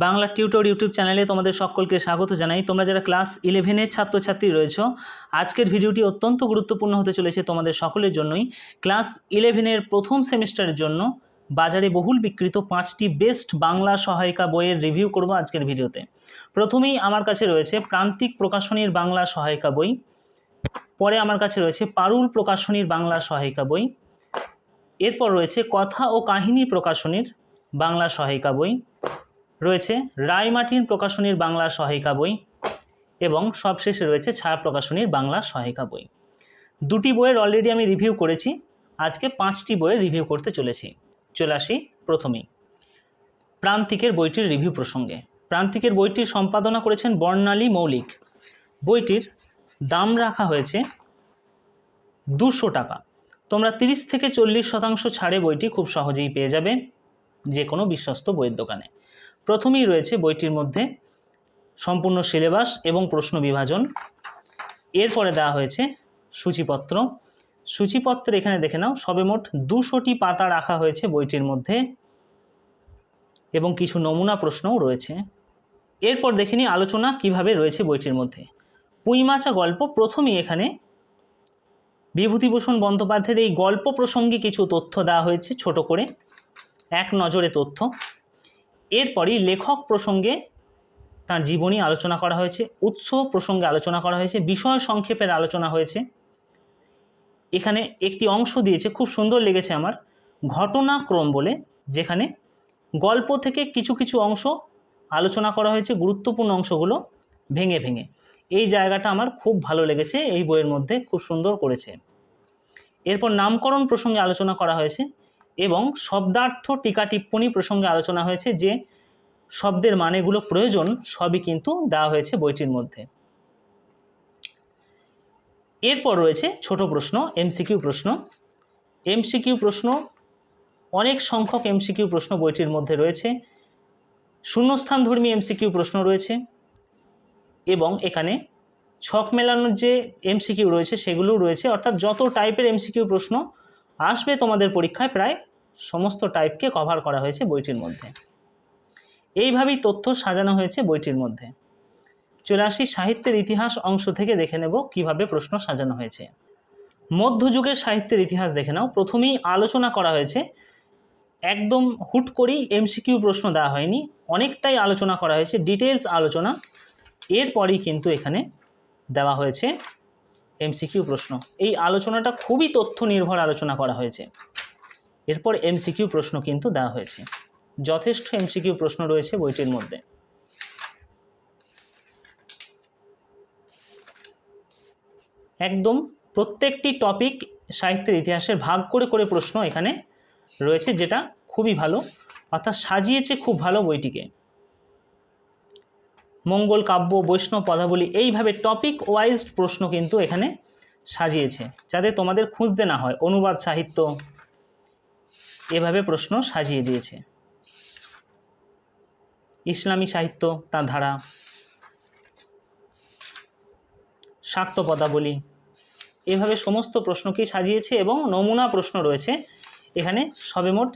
Bangla tutor YouTube চ্যানেলে তোমাদের সকলকে স্বাগত জানাই। তোমরা যারা ক্লাস ইলেভেনের ছাত্রছাত্রী রয়েছো, আজকের ভিডিওটি অত্যন্ত গুরুত্বপূর্ণ হতে চলেছে তোমাদের সকলের জন্যই। ক্লাস ইলেভেনের প্রথম সেমিস্টারের জন্য বাজারে বহুল বিক্রিত পাঁচটি বেস্ট বাংলা সহায়িকা বইয়ের রিভিউ করব আজকের ভিডিওতে। প্রথমেই আমার কাছে রয়েছে প্রান্তিক প্রকাশনীর বাংলা সহায়িকা বই। পরে আমার কাছে রয়েছে পারুল প্রকাশনীর বাংলা সহায়িকা বই। এরপর রয়েছে কথা ও কাহিনী প্রকাশনীর বাংলা সহায়িকা বই। রয়েছে রায়মার্টিন প্রকাশনীর বাংলা সহায়িকা বই এবং সবশেষে রয়েছে ছায়া প্রকাশনীর বাংলা সহায়িকা বই। দুটি বইয়ের অলরেডি আমি রিভিউ করেছি, আজকে পাঁচটি বইয়ের রিভিউ করতে চলেছি। চলে আসি প্রথমেই। প্রান্তিকের বইটির রিভিউ প্রসঙ্গে। প্রান্তিকের বইটির সম্পাদনা করেছেন বর্ণালী মৌলিক। বইটির দাম রাখা হয়েছে দুশো টাকা। তোমরা তিরিশ থেকে চল্লিশ শতাংশ ছাড়ে বইটি খুব সহজেই পেয়ে যাবে যে কোনো বিশ্বস্ত বইয়ের দোকানে। প্রথমেই রয়েছে বইটির মধ্যে সম্পূর্ণ সিলেবাস এবং প্রশ্ন বিভাজন। এরপরে দেওয়া হয়েছে সূচিপত্র। সূচিপত্র এখানে দেখে নাও, সবে মোট দুশোটি পাতা রাখা হয়েছে বইটির মধ্যে এবং কিছু নমুনা প্রশ্নও রয়েছে। এরপর দেখে নিই আলোচনা কীভাবে রয়েছে বইটির মধ্যে। পুঁইমাচা গল্প প্রথমেই এখানে বিভূতিভূষণ বন্দ্যোপাধ্যায়ের এই গল্প প্রসঙ্গে কিছু তথ্য দেওয়া হয়েছে ছোট করে। এক নজরে তথ্য। এরপরই লেখক প্রসঙ্গে তার জীবনী আলোচনা করা হয়েছে উৎস প্রসঙ্গে আলোচনা করা হয়েছে, বিষয় সংক্ষেপের আলোচনা হয়েছে। এখানে একটি অংশ দিয়েছে, খুব সুন্দর লেগেছে আমার, ঘটনাক্রম বলে, যেখানে গল্প থেকে কিছু কিছু অংশ আলোচনা করা হয়েছে, গুরুত্বপূর্ণ অংশগুলো ভেঙে ভেঙে। এই জায়গাটা আমার খুব ভালো লেগেছে, এই বইয়ের মধ্যে খুব সুন্দর করেছে। এরপর নামকরণ প্রসঙ্গে আলোচনা করা হয়েছে এবং শব্দার্থ টিকা টিপ্পণী প্রসঙ্গে আলোচনা হয়েছে যে শব্দের মানেগুলো প্রয়োজন সবই কিন্তু দেওয়া হয়েছে বইটির মধ্যে। এরপর রয়েছে ছোট প্রশ্ন এমসিকিউ প্রশ্ন। এমসিকিউ প্রশ্ন, অনেক সংখ্যক এমসিকিউ প্রশ্ন বইটির মধ্যে রয়েছে। শূন্যস্থান ধর্মী এমসিকিউ প্রশ্ন রয়েছে এবং এখানে ছক মেলানোর যে এমসিকিউ রয়েছে সেগুলোও রয়েছে। অর্থাৎ যত টাইপের এমসিকিউ প্রশ্ন আসবে তোমাদের পরীক্ষায় প্রায় সমস্ত টাইপকে কভার করা হয়েছে বইটির মধ্যে। এইভাবেই তথ্য সাজানো হয়েছে বইটির মধ্যে। চলে আসি সাহিত্যের ইতিহাস অংশ থেকে দেখে নেব কীভাবে প্রশ্ন সাজানো হয়েছে। মধ্যযুগের সাহিত্যের ইতিহাস দেখে নাও। প্রথমেই আলোচনা করা হয়েছে, একদম হুট করেই এমসিকিউ প্রশ্ন দেওয়া হয়নি। অনেকটাই আলোচনা করা হয়েছে ডিটেলস আলোচনা। এরপরই কিন্তু এখানে দেওয়া হয়েছে এমসিকিউ প্রশ্ন। এই আলোচনাটা খুবই তথ্য নির্ভর আলোচনা করা হয়েছে। এরপর এমসিকিউ প্রশ্ন কিন্তু দেওয়া হয়েছে। যথেষ্ট এমসিকিউ প্রশ্ন রয়েছে বইটির মধ্যে। একদম প্রত্যেকটি টপিক সাহিত্যের ইতিহাসের ভাগ করে করে প্রশ্ন এখানে রয়েছে, যেটা খুবই ভালো, অর্থাৎ সাজিয়েছে খুব ভালো বইটিকে। মঙ্গল, কাব্য, বৈষ্ণব, পদাবলী এইভাবে টপিক ওয়াইজ প্রশ্ন কিন্তু এখানে সাজিয়েছে, যাতে তোমাদের খুঁজতে না হয়। অনুবাদ, সাহিত্য এভাবে প্রশ্ন সাজিয়ে দিয়েছে। ইসলামী সাহিত্য, তার ধারা। শাক্ত পদাবলী, এভাবে সমস্ত প্রশ্নকেই সাজিয়েছে এবং নমুনা প্রশ্ন রয়েছে। এখানে সবে মোট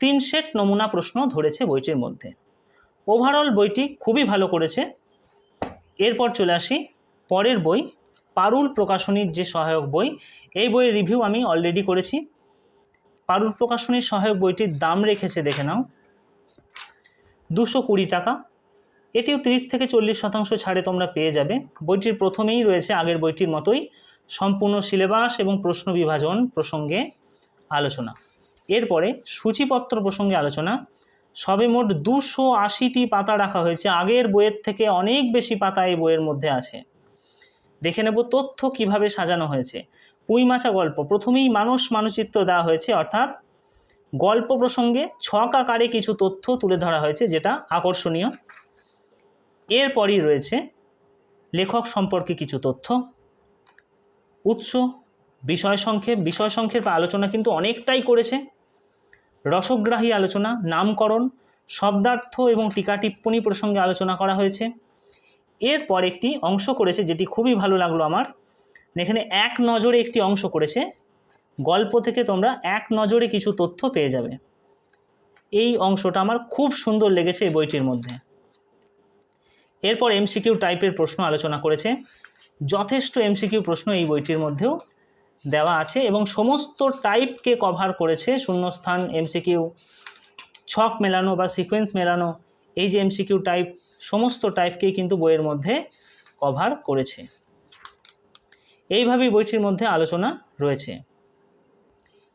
তিন সেট নমুনা প্রশ্ন ধরেছে বইটির মধ্যে। ওভারঅল বইটি খুবই ভালো করেছে। এরপর চলে আসি পরের বই, পারুল প্রকাশনীর যে সহায়ক বই, এই বইয়ের রিভিউ আমি অলরেডি করেছি। পারুল প্রকাশনীর সহায়ক বইটির দাম রেখেছে দেখে নাও। দুশো কুড়ি টাকা। এটিও তিরিশ থেকে চল্লিশ শতাংশ ছাড়ে তোমরা পেয়ে যাবে। বইটির প্রথমেই রয়েছে আগের বইটির মতোই সম্পূর্ণ সিলেবাস এবং প্রশ্ন বিভাজন প্রসঙ্গে আলোচনা। এরপরে সূচিপত্র প্রসঙ্গে আলোচনা। সবে মোট দুশো আশিটি পাতা রাখা হয়েছে। আগের বইয়ের থেকে অনেক বেশি পাতা এই বইয়ের মধ্যে আছে। দেখে নেব তথ্য কীভাবে সাজানো হয়েছে। পুঁইমাচা গল্প, প্রথমেই মানুষ মানচিত্র দেওয়া হয়েছে, অর্থাৎ গল্প প্রসঙ্গে ছক আকারে কিছু তথ্য তুলে ধরা হয়েছে, যেটা আকর্ষণীয়। এরপরই রয়েছে লেখক সম্পর্কে কিছু তথ্য। উৎস, বিষয় সংক্ষেপ বিষয় সংক্ষেপ আলোচনা কিন্তু অনেকটাই করেছে। রসগ্রাহী আলোচনা, নামকরণ, শব্দার্থ এবং টিকা টিপ্পণী প্রসঙ্গে আলোচনা করা হয়েছে। এরপর একটি অংশ করেছে যেটি খুবই ভালো লাগল আমার। এখানে এক নজরে একটি অংশ করেছে। গল্প থেকে তোমরা এক নজরে কিছু তথ্য পেয়ে যাবে। এই অংশটা আমার খুব সুন্দর লেগেছে এই বইটির মধ্যে। এরপর এমসিকিউ টাইপের প্রশ্ন আলোচনা করেছে। যথেষ্ট এমসিকিউ প্রশ্ন এই বইটির মধ্যেও দেওয়া আছে এবং সমস্ত টাইপকে কভার করেছে শূন্যস্থান এমসিকিউ ছক মেলানো বা সিকোয়েন্স মেলানো, এই যে এমসিকিউ টাইপ সমস্ত টাইপকেই কিন্তু বইয়ের মধ্যে কভার করেছে। এইভাবেই বইটির মধ্যে আলোচনা রয়েছে।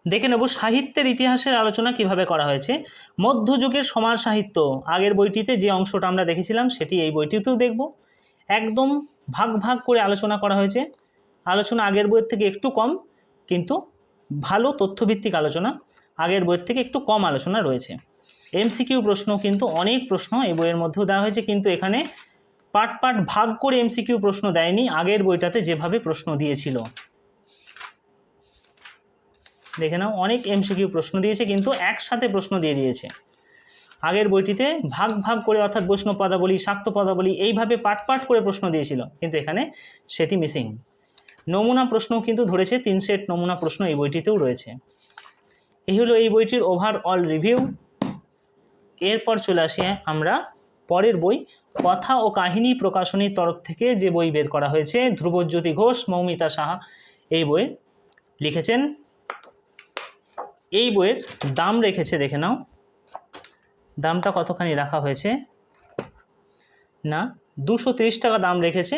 দেখে নেব সাহিত্যের ইতিহাসের আলোচনা কীভাবে করা হয়েছে। মধ্যযুগের সমাজ সাহিত্য, আগের বইটিতে যে অংশটা আমরা দেখেছিলাম সেটি এই বইটিতেও দেখব। একদম ভাগ ভাগ করে আলোচনা করা হয়েছে। আলোচনা আগের বইয়ের থেকে একটু কম, কিন্তু ভালো তথ্যভিত্তিক আলোচনা আগের বইয়ের থেকে একটু কম আলোচনা রয়েছে। এমসিকিউ প্রশ্ন কিন্তু অনেক প্রশ্ন এই বইয়ের মধ্যেও দেওয়া হয়েছে, কিন্তু এখানে পার্ট পার্ট ভাগ করে এমসিকিউ প্রশ্ন দেয়নি, আগের বইটাতে যেভাবে প্রশ্ন দিয়েছিল। দেখে নাও, অনেক এমসিকিউ প্রশ্ন দিয়েছে, কিন্তু একসাথে প্রশ্ন দিয়ে দিয়েছে। আগের বইটিতে ভাগ ভাগ করে অর্থাৎ বৈষ্ণব পদাবলী, শাক্ত পদাবলী, এইভাবে পাট পাট করে প্রশ্ন দিয়েছিল, কিন্তু এখানে সেটি মিসিং। নমুনা প্রশ্নও কিন্তু ধরেছে, তিন সেট নমুনা প্রশ্ন এই বইটিতেও রয়েছে। এই হলো এই বইটির ওভারঅল রিভিউ। এরপর চলে আসি আমরা পরের বই, কথা ও কাহিনী প্রকাশনীর তরফ থেকে যে বই বের করা হয়েছে, ধ্রুবজ্যোতি ঘোষ, মৌমিতা সাহা এই বই লিখেছেন। এই বইয়ের দাম রেখেছে, দেখে নাও। দামটা কতখানি রাখা হয়েছে? না, দুশো টাকা দাম রেখেছে।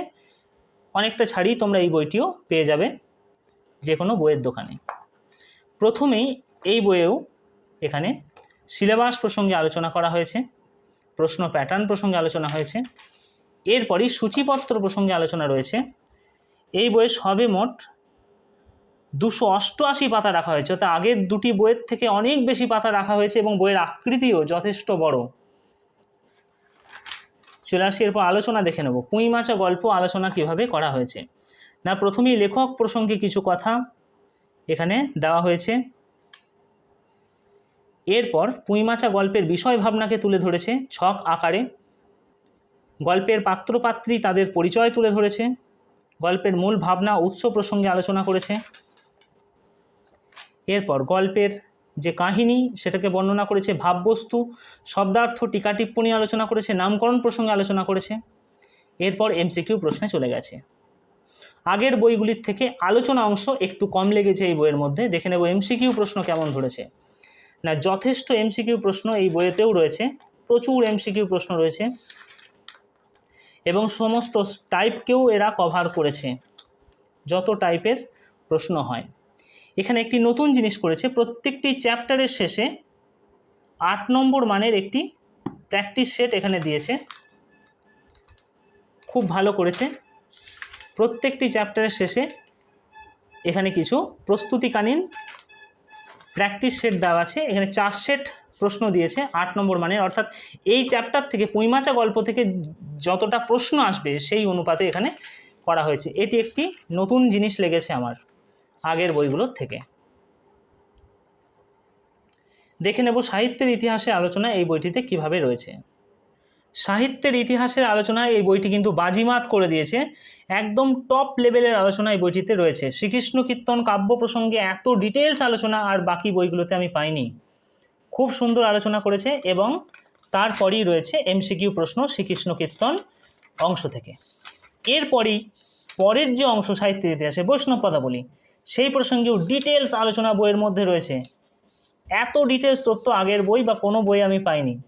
অনেকটা ছাড়িয়ে তোমরা এই বইটিও পেয়ে যাবে যে কোনো বইয়ের দোকানে। প্রথমেই এই বইয়েও এখানে সিলেবাস প্রসঙ্গে আলোচনা করা হয়েছে, প্রশ্ন প্যাটার্ন প্রসঙ্গে আলোচনা হয়েছে, এরপরই সূচিপত্র প্রসঙ্গে আলোচনা রয়েছে। এই বইয়ে সবে মোট দুশো অষ্টআশি পাতা রাখা হয়েছে, অর্থাৎ আগের দুটি বইয়ের থেকে অনেক বেশি পাতা রাখা হয়েছে এবং বইয়ের আকৃতিও যথেষ্ট বড়। চলে আসি, এরপর আলোচনা দেখে নেব। পুঁই মাচা গল্প আলোচনা কীভাবে করা হয়েছে? না, প্রথমেই লেখক প্রসঙ্গে কিছু কথা এখানে দেওয়া হয়েছে। এরপর পুঁইমাচা গল্পের বিষয় ভাবনাকে তুলে ধরেছে ছক আকারে। গল্পের পাত্রপাত্রী তাদের পরিচয় তুলে ধরেছে। গল্পের মূল ভাবনা উৎস প্রসঙ্গে আলোচনা করেছে। এরপর গল্পের যে কাহিনী সেটাকে বর্ণনা করেছে ভাববস্তু, শব্দার্থ, টিকা টিপ্পণী আলোচনা করেছে, নামকরণ প্রসঙ্গে আলোচনা করেছে। এরপর এমসিকিউ প্রশ্নে চলে গেছে। আগের বইগুলির থেকে আলোচনা অংশ একটু কম লেগেছে এই বইয়ের মধ্যে। দেখে নেব এমসিকিউ প্রশ্ন কেমন ধরেছে। না, যথেষ্ট এমসিকিউ প্রশ্ন এই বইয়েতেও রয়েছে। প্রচুর এমসিকিউ প্রশ্ন রয়েছে। এবং সমস্ত টাইপকেও এরা কভার করেছে। যত টাইপের প্রশ্ন হয়। এখানে একটি নতুন জিনিস করেছে। প্রত্যেকটি চ্যাপ্টারের শেষে আট নম্বর মানের একটি প্র্যাকটিস সেট এখানে দিয়েছে। খুব ভালো করেছে। প্রত্যেকটি চ্যাপ্টারের শেষে এখানে কিছু প্রস্তুতিকালীন প্র্যাকটিস সেট দেওয়া আছে। এখানে চার সেট প্রশ্ন দিয়েছে আট নম্বর মানের অর্থাৎ এই চ্যাপ্টার থেকে পুঁইমাচা গল্প থেকে যতটা প্রশ্ন আসবে সেই অনুপাতে এখানে করা হয়েছে। এটি একটি নতুন জিনিস লেগেছে আমার। আগের বইগুলোর থেকে। দেখে নেব সাহিত্যের ইতিহাসে আলোচনা এই বইটিতে কীভাবে রয়েছে। সাহিত্যের ইতিহাসের আলোচনা এই বইটি কিন্তু বাজিমাত করে দিয়েছে। একদম টপ লেভেলের আলোচনা এই বইটিতে রয়েছে। শ্রীকৃষ্ণ কীর্তন কাব্য প্রসঙ্গে এত ডিটেলস আলোচনা আর বাকি বইগুলোতে আমি পাইনি। খুব সুন্দর আলোচনা করেছে এবং তারপরেই রয়েছে এমসিকিউ প্রশ্ন শ্রীকৃষ্ণ কীর্তন অংশ থেকে। এরপরই পরের যে অংশ সাহিত্যের ইতিহাসে বৈষ্ণব পদাবলী। সেই প্রসঙ্গেও ডিটেলস আলোচনা বইয়ের মধ্যে রয়েছে। এত ডিটেলস তথ্য আগের বই বা কোনো বই আমি পাইনি।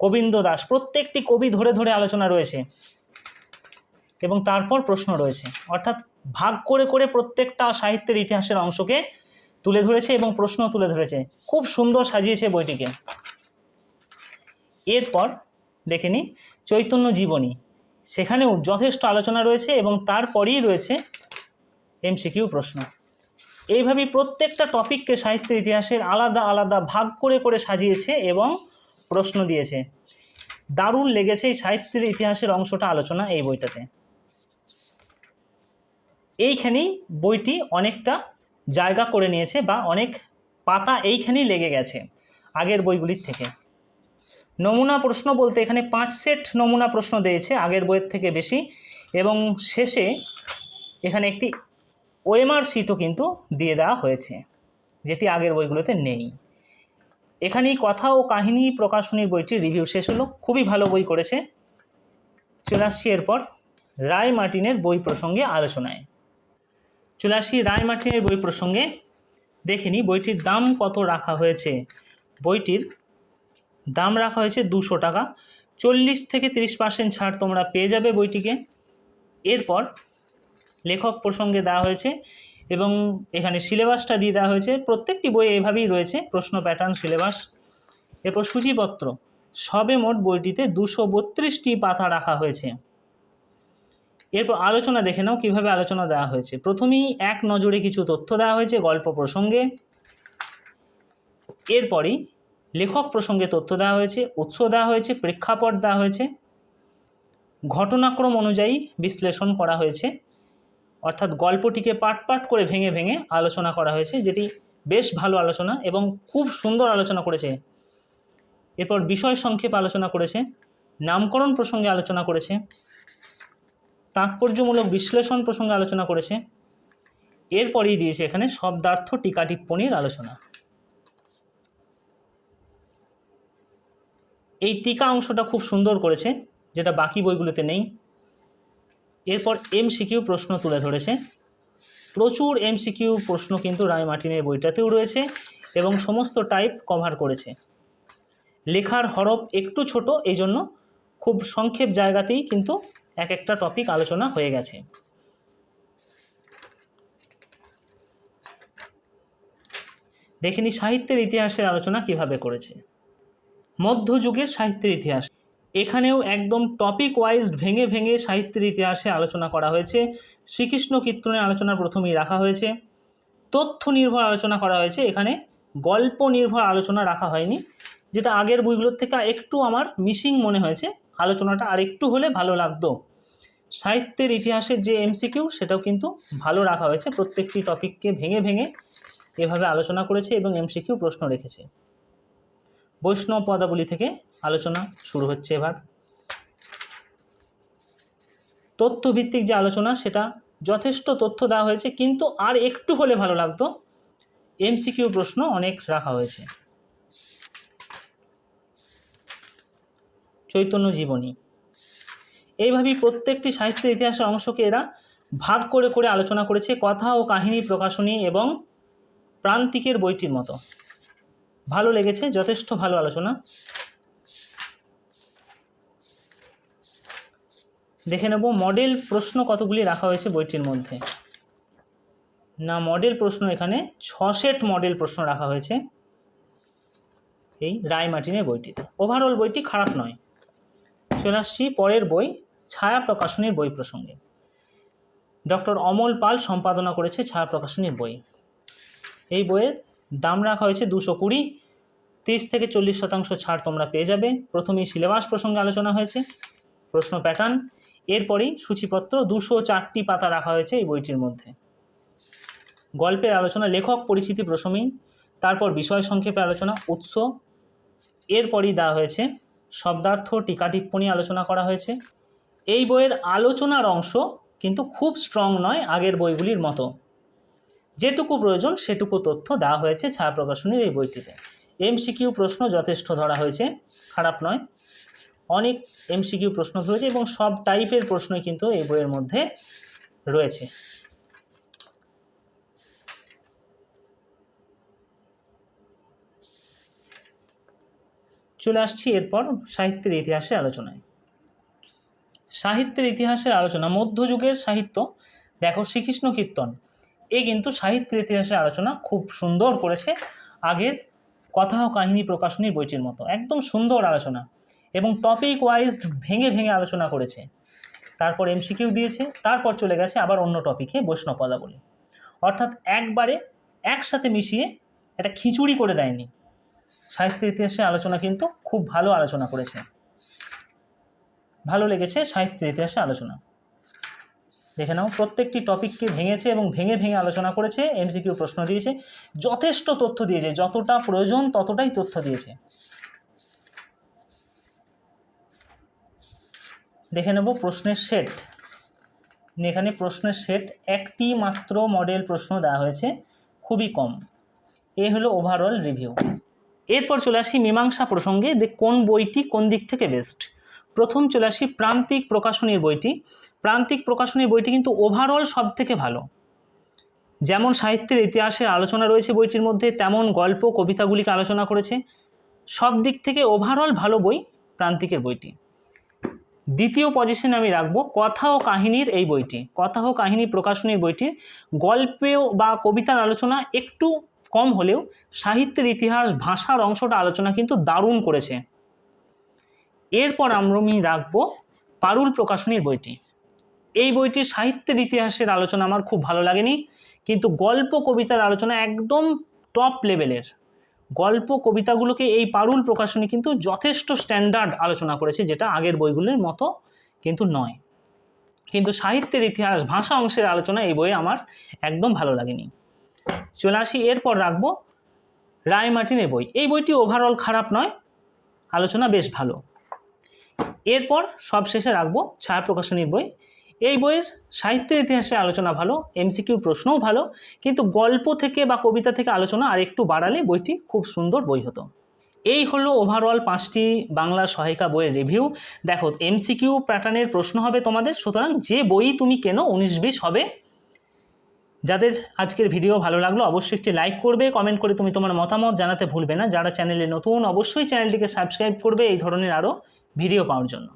গোবিন্দ দাস, প্রত্যেকটি কবি ধরে ধরে আলোচনা রয়েছে এবং তারপর প্রশ্ন রয়েছে। অর্থাৎ ভাগ করে করে প্রত্যেকটা সাহিত্যের ইতিহাসের অংশকে তুলে ধরেছে এবং প্রশ্ন তুলে ধরেছে। খুব সুন্দর সাজিয়েছে বইটিকে। এরপর দেখে নিই চৈতন্য জীবনী। সেখানেও যথেষ্ট আলোচনা রয়েছে এবং তারপরেই রয়েছে এমসিকিউ প্রশ্ন। এইভাবেই প্রত্যেকটা টপিককে সাহিত্যের ইতিহাসের আলাদা আলাদা ভাগ করে করে সাজিয়েছে এবং প্রশ্ন দিয়েছে। দারুণ লেগেছে এই সাহিত্যের ইতিহাসের অংশটা আলোচনা এই বইটাতে। এইখানেই বইটি অনেকটা জায়গা করে নিয়েছে বা অনেক পাতা এইখানেই লেগে গেছে আগের বইগুলির থেকে। নমুনা প্রশ্ন বলতে এখানে পাঁচ সেট নমুনা প্রশ্ন দিয়েছে আগের বইয়ের থেকে বেশি এবং শেষে এখানে একটি ওএমআর সিটও কিন্তু দিয়ে দেওয়া হয়েছে, যেটি আগের বইগুলোতে নেই। এখানেই কথা ও কাহিনী প্রকাশনীর বইটির রিভিউ শেষ হলো। খুবই ভালো বই করেছে। চলে আসছি এরপর রায় মার্টিনের বই প্রসঙ্গে আলোচনায়। চলে আসি রায় মার্টিনের বই প্রসঙ্গে। দেখে নিই বইটির দাম কত রাখা হয়েছে। বইটির দাম রাখা হয়েছে দুশো টাকা। চল্লিশ থেকে তিরিশ পার্সেন্ট ছাড় তোমরা পেয়ে যাবে বইটিকে। এরপর লেখক প্রসঙ্গে দেওয়া হয়েছে এবং এখানে সিলেবাসটা দিয়ে দেওয়া হয়েছে। প্রত্যেকটি বই এভাবেই রয়েছে প্রশ্ন প্যাটার্ন সিলেবাস এরপর সূচিপত্র সবে মোট বইটিতে দুশো বত্রিশটি পাতা রাখা হয়েছে। এরপর আলোচনা দেখে নাও কীভাবে আলোচনা দেওয়া হয়েছে। প্রথমেই এক নজরে কিছু তথ্য দেওয়া হয়েছে গল্প প্রসঙ্গে। এরপরই লেখক প্রসঙ্গে তথ্য দেওয়া হয়েছে, উৎস দেওয়া হয়েছে, প্রেক্ষাপট দেওয়া হয়েছে। ঘটনাক্রম অনুযায়ী বিশ্লেষণ করা হয়েছে। অর্থাৎ গল্পটিকে পাট পাট করে ভেঙে ভেঙে আলোচনা করা হয়েছে, যেটি বেশ ভালো আলোচনা এবং খুব সুন্দর আলোচনা করেছে। এরপর বিষয় সংক্ষেপ আলোচনা করেছে, নামকরণ প্রসঙ্গে আলোচনা করেছে, তাৎপর্যমূলক বিশ্লেষণ প্রসঙ্গে আলোচনা করেছে, এরপরেই দিয়েছে এখানে শব্দার্থ টিকা টিপ্পণীর আলোচনা। এই টিকা অংশটা খুব সুন্দর করেছে, যেটা বাকি বইগুলোতে নেই। এরপর এমসিকিউ প্রশ্ন তুলে ধরেছে। প্রচুর এমসিকিউ প্রশ্ন কিন্তু রায় মার্টিনের বইটাতেও রয়েছে এবং সমস্ত টাইপ কভার করেছে। লেখার হরফ একটু ছোট এই জন্য খুব সংক্ষেপ জায়গাতেই কিন্তু এক একটা টপিক আলোচনা হয়ে গেছে। দেখিনি সাহিত্যের ইতিহাসের আলোচনা কীভাবে করেছে। মধ্যযুগের সাহিত্যের ইতিহাস। এখানেও একদম টপিক ওয়াইজ ভেঙে ভেঙে সাহিত্যের ইতিহাসে আলোচনা করা হয়েছে। শ্রীকৃষ্ণ কীর্তনের আলোচনা প্রথমেই রাখা হয়েছে। তথ্য নির্ভর আলোচনা করা হয়েছে। এখানে গল্প নির্ভর আলোচনা রাখা হয়নি। যেটা আগের বইগুলোর থেকে একটু আমার মিসিং মনে হয়েছে। আলোচনাটা আর একটু হলে ভালো লাগতো। সাহিত্যের ইতিহাসের যে এমসিকিউ, সেটাও কিন্তু ভালো রাখা হয়েছে। প্রত্যেকটি টপিককে ভেঙে ভেঙে এভাবে আলোচনা করেছে এবং এমসিকিউ প্রশ্ন রেখেছে। বৈষ্ণব পদাবলী থেকে আলোচনা শুরু হচ্ছে এবার। তথ্যভিত্তিক যে আলোচনা, সেটা যথেষ্ট তথ্য দেওয়া হয়েছে, কিন্তু আর একটু হলে ভালো লাগতো। এমসিকিউ প্রশ্ন অনেক রাখা হয়েছে। চৈতন্য জীবনী। এইভাবেই প্রত্যেকটি সাহিত্যের ইতিহাসের অংশকে এরা ভাগ করে করে আলোচনা করেছে। কথা ও কাহিনী প্রকাশনী এবং প্রান্তিকের বইটির মতো। ভালো লেগেছে, যথেষ্ট ভালো আলোচনা। দেখে নেব মডেল প্রশ্ন কতগুলি রাখা হয়েছে বইটির মধ্যে? না মডেল প্রশ্ন এখানে ছ সেট মডেল প্রশ্ন রাখা হয়েছে এই রায় মার্টিনের বইটিতে। ওভারঅল বইটি খারাপ নয়। চলে আসছি পরের বই, ছায়া প্রকাশনীর বই প্রসঙ্গে। ডক্টর অমল পাল সম্পাদনা করেছে ছায়া প্রকাশনীর বই। এই বইয়ের দাম রাখা হয়েছে দুশো কুড়ি। তিরিশ থেকে চল্লিশ শতাংশ ছাড় তোমরা পেয়ে যাবে। প্রথমেই সিলেবাস প্রসঙ্গে আলোচনা হয়েছে, প্রশ্ন প্যাটার্ন। এরপরেই সূচিপত্র দুশো চারটি পাতা রাখা হয়েছে এই বইটির মধ্যে। গল্পের আলোচনা, লেখক, পরিচিতি প্রসমেই তারপর বিষয় সংক্ষেপে আলোচনা, উৎস। এরপরই দেওয়া হয়েছে, শব্দার্থ টিকা টিপ্পণী আলোচনা করা হয়েছে। এই বইয়ের আলোচনার অংশ কিন্তু খুব স্ট্রং নয় আগের বইগুলির মতো। যেটুকু প্রয়োজন, সেটুকু তথ্য দেওয়া হয়েছে ছায়া প্রকাশনীর এই বইটিতে। এমসিকিউ প্রশ্ন যথেষ্ট ধরা হয়েছে, খারাপ নয়। অনেক এমসিকিউ প্রশ্ন ধরেছে এবং সব টাইপের প্রশ্নই কিন্তু এই বইয়ের মধ্যে রয়েছে। চলে আসছি এরপর সাহিত্যের ইতিহাসে আলোচনায়। সাহিত্যের ইতিহাসের আলোচনা, মধ্যযুগের সাহিত্য। দেখো শ্রীকৃষ্ণ কীর্তন। এ কিন্তু সাহিত্যের ইতিহাসের আলোচনা খুব সুন্দর করেছে আগের কথা ও কাহিনী প্রকাশনী বইটির মতো। একদম সুন্দর আলোচনা এবং টপিক ওয়াইজ ভেঙে ভেঙে আলোচনা করেছে। তারপর এমসিকিউ দিয়েছে, তারপর চলে গেছে আবার অন্য টপিকে বৈষ্ণব পদাবলী অর্থাৎ একবারে একসাথে মিশিয়ে একটা খিচুড়ি করে দেয়নি। সাহিত্যের ইতিহাসে আলোচনা কিন্তু খুব ভালো আলোচনা করেছে। ভালো লেগেছে সাহিত্যের ইতিহাসে আলোচনা। দেখে নাও, প্রত্যেকটি টপিককে ভেঙেছে এবং ভেঙে ভেঙে আলোচনা করেছে, এমসিকিউ প্রশ্ন দিয়েছে, যথেষ্ট তথ্য দিয়েছে, যতটা প্রয়োজন ততটাই তথ্য দিয়েছে। দেখে নেব প্রশ্নের সেট। এখানে প্রশ্নের সেট, একটি মাত্র মডেল প্রশ্ন দেওয়া হয়েছে, খুবই কম। এ হলো ওভারঅল রিভিউ এরপর চলে আসি মীমাংসা প্রসঙ্গে, যে কোন বইটি কোন দিক থেকে বেস্ট প্রথম চলে আসি প্রান্তিক প্রকাশনীর বইটি। প্রান্তিক প্রকাশনীর বইটি কিন্তু ওভারঅল সব থেকে ভালো। যেমন সাহিত্যের ইতিহাসের আলোচনা রয়েছে বইটির মধ্যে, তেমন গল্প, কবিতাগুলিকে আলোচনা করেছে। সব দিক থেকে ওভারঅল ভালো বই প্রান্তিকের বইটি। দ্বিতীয় পজিশনে আমি রাখব কথা ও কাহিনীর এই বইটি। কথা ও কাহিনী প্রকাশনীর বইটির গল্পেও বা কবিতার আলোচনা একটু কম হলেও সাহিত্যের ইতিহাস, ভাষার অংশটা আলোচনা কিন্তু দারুণ করেছে। এরপর আমি রাখব পারুল প্রকাশনীর বইটি। এই বইটির সাহিত্যের ইতিহাসের আলোচনা আমার খুব ভালো লাগেনি, কিন্তু গল্প কবিতার আলোচনা একদম টপ লেভেলের গল্প কবিতাগুলোকে এই পারুল প্রকাশনী কিন্তু যথেষ্ট স্ট্যান্ডার্ড আলোচনা করেছে, যেটা আগের বইগুলির মতো কিন্তু নয়। কিন্তু সাহিত্যের ইতিহাস, ভাষা অংশের আলোচনা এই বইয়ে আমার একদম ভালো লাগেনি। চলে আসি, এরপর রাখব রায় মার্টিনের বই। এই বইটি ওভারঅল খারাপ নয়, আলোচনা বেশ ভালো। এরপর সবশেষে রাখব ছায়া প্রকাশনীর বই। এই বইয়ের সাহিত্যের ইতিহাসে আলোচনা ভালো এমসিকিউ প্রশ্নও ভালো, কিন্তু গল্প থেকে বা কবিতা থেকে আলোচনা আর একটু বাড়ালে বইটি খুব সুন্দর বই হতো। এই হলো ওভারঅল পাঁচটি বাংলা সহায়িকা বইয়ের রিভিউ দেখো এমসিকিউ প্যাটার্নের প্রশ্ন হবে তোমাদের, সুতরাং যে বই তুমি কেনো উনিশ বিশ হবে, যাদের আজকের ভিডিও ভালো লাগল অবশ্যই একটি লাইক করবে কমেন্ট করে তুমি তোমার মতামত জানাতে ভুলবে না। যারা চ্যানেলে নতুন, অবশ্যই চ্যানেলটিকে সাবস্ক্রাইব করবে, এই ধরনের আরও ভিডিও পাওয়ার জন্য।